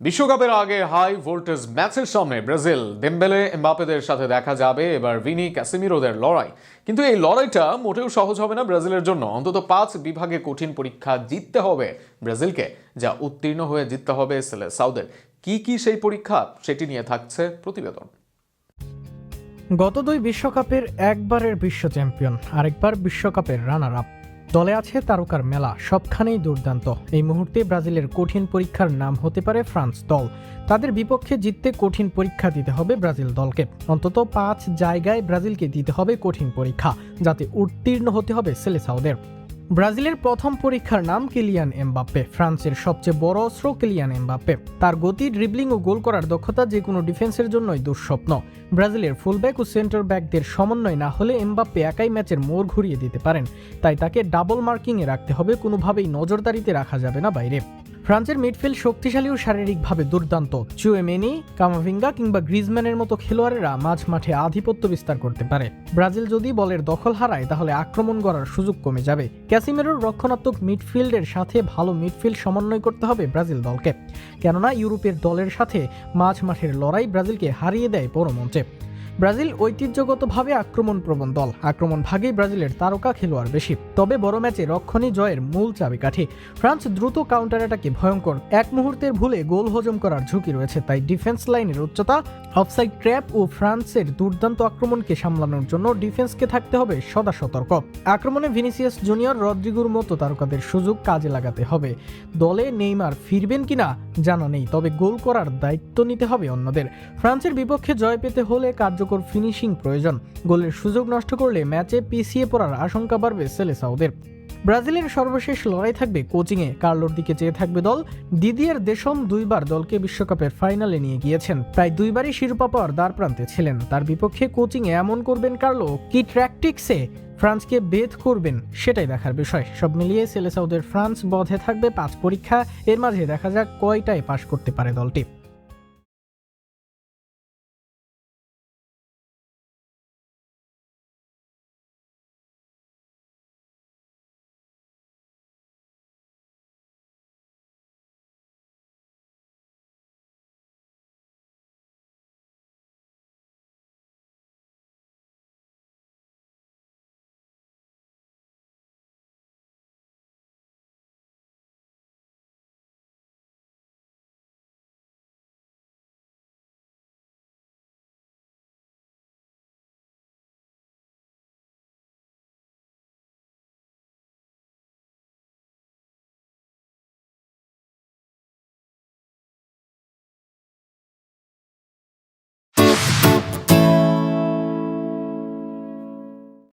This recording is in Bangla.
বিশ্বকাপের আগে হাই ভোল্টেজ ম্যাচের সামনে ব্রাজিল, দেম্বেলে এমবাপেদের সাথে দেখা যাবে। এবার ভিনি, ক্যাসিমিরোদের লড়াই। কিন্তু এই লড়াইটা মোটেও সহজ হবে না ব্রাজিলের জন্য। অন্তত পাঁচ বিভাগে কঠিন পরীক্ষা জিততে হবে ব্রাজিলকে, যা উত্তীর্ণ হয়ে জিততে হবে সেলে সাউদের কি কি সেই পরীক্ষা, সেটি নিয়ে থাকছে প্রতিবেদন। গত দুই বিশ্বকাপের একবারের বিশ্ব চ্যাম্পিয়ন, আরেকবার বিশ্বকাপের রানার আপ দলে আছে তারকার মেলা, সবখানেই দুর্দান্ত। এই মুহূর্তে ব্রাজিলের কঠিন পরীক্ষার নাম হতে পারে ফ্রান্স দল। তাদের বিপক্ষে জিততে কঠিন পরীক্ষা দিতে হবে ব্রাজিল দলকে। অন্তত পাঁচ জায়গায় ব্রাজিলকে দিতে হবে কঠিন পরীক্ষা, যাতে উত্তীর্ণ হতে হবে সেলেসাউদের ব্রাজিলের প্রথম পরীক্ষার নাম কিলিয়ান এমবাপ্পে, ফ্রান্সের সবচেয়ে বড় অস্ত্র কিলিয়ান এমবাপ্পে। তার গতি ড্রিবলিং ও গোল করার দক্ষতা যে কোনো ডিফেন্সের জন্যই দুঃস্বপ্ন। ব্রাজিলের ফুলব্যাক ও সেন্টার ব্যাকদের সমন্বয় না হলে এমবাপ্পে একাই ম্যাচের মোড় ঘুরিয়ে দিতে পারেন। তাই তাকে ডাবল মার্কিংয়ে রাখতে হবে, কোনোভাবেই নজরদারিতে রাখা যাবে না বাইরে। ফ্রান্সের মিডফিল্ড শক্তিশালী ও শারীরিকভাবে দুর্দান্ত। চুয়েমেনি, কামাভিঙ্গা কিংবা গ্রিজম্যানের মতো খেলোয়াড়েরা মাঝ মাঠে আধিপত্য বিস্তার করতে পারে। ব্রাজিল যদি বলের দখল হারায়, তাহলে আক্রমণ করার সুযোগ কমে যাবে। ক্যাসিমেরোর রক্ষণাত্মক মিডফিল্ডের সাথে ভালো মিডফিল্ড সমন্বয় করতে হবে ব্রাজিল দলকে। কেননা, ইউরোপের দলের সাথে মাঝ মাঠের লড়াই ব্রাজিলকে হারিয়ে দেয় পরমঞ্চে ব্রাজিল ঐতিহ্যগতভাবে আক্রমণ প্রবণ দল। আক্রমণ ভাগেই ব্রাজিলের তারকা খেলোয়াড় বেশি। তবে বড় ম্যাচে রক্ষণী জয়ের মূল চাবিকাঠি। ফ্রান্স দ্রুত কাউন্টার অ্যাটাকে ভয়ঙ্কর। এক মুহূর্তের ভুলে গোল হজম করার ঝুঁকি রয়েছে, তাই ডিফেন্স লাইনের উচ্চতা অফসাইড ট্র্যাপ ও ফ্রান্সের দুর্দান্ত আক্রমণকে সামলানোর জন্য ডিফেন্সকে থাকতে হবে সদা সতর্ক। আক্রমণে ভিনিসিয়াস জুনিয়র রদ্রিগুর মতো তারকাদের সুযোগ কাজে লাগাতে হবে। দলে নেইমার ফিরবেন কিনা জানা নেই, তবে গোল করার দায়িত্ব নিতে হবে অন্যদের। ফ্রান্সের বিপক্ষে জয় পেতে হলে কার্যকর ফিনিশিং প্রয়োজন। গোলের সুযোগ নষ্ট করলে ম্যাচে পিছিয়ে পড়ার আশঙ্কা বাড়বে সেলেসাউদের ব্রাজিলের সর্বশেষ লড়াই থাকবে কোচিংয়ে। কার্লোর দিকে চেয়ে থাকবে দল। দিদিয়ের দেশম দুইবার দলকে বিশ্বকাপের ফাইনালে নিয়ে গিয়েছেন। প্রায় দুইবারই শিরোপা পাওয়ার দ্বার প্রান্তে ছিলেন। তার বিপক্ষে কোচিংয়ে এমন করবেন কার্লো, কি ট্র্যাকটিক্সে ফ্রান্সকে বেদ করবেন সেটাই দেখার বিষয়। সব মিলিয়ে সেলেসাউদের ফ্রান্স বধে থাকবে পাঁচ পরীক্ষা। এর মাঝে দেখা যাক কয়টায় পাশ করতে পারে দলটি।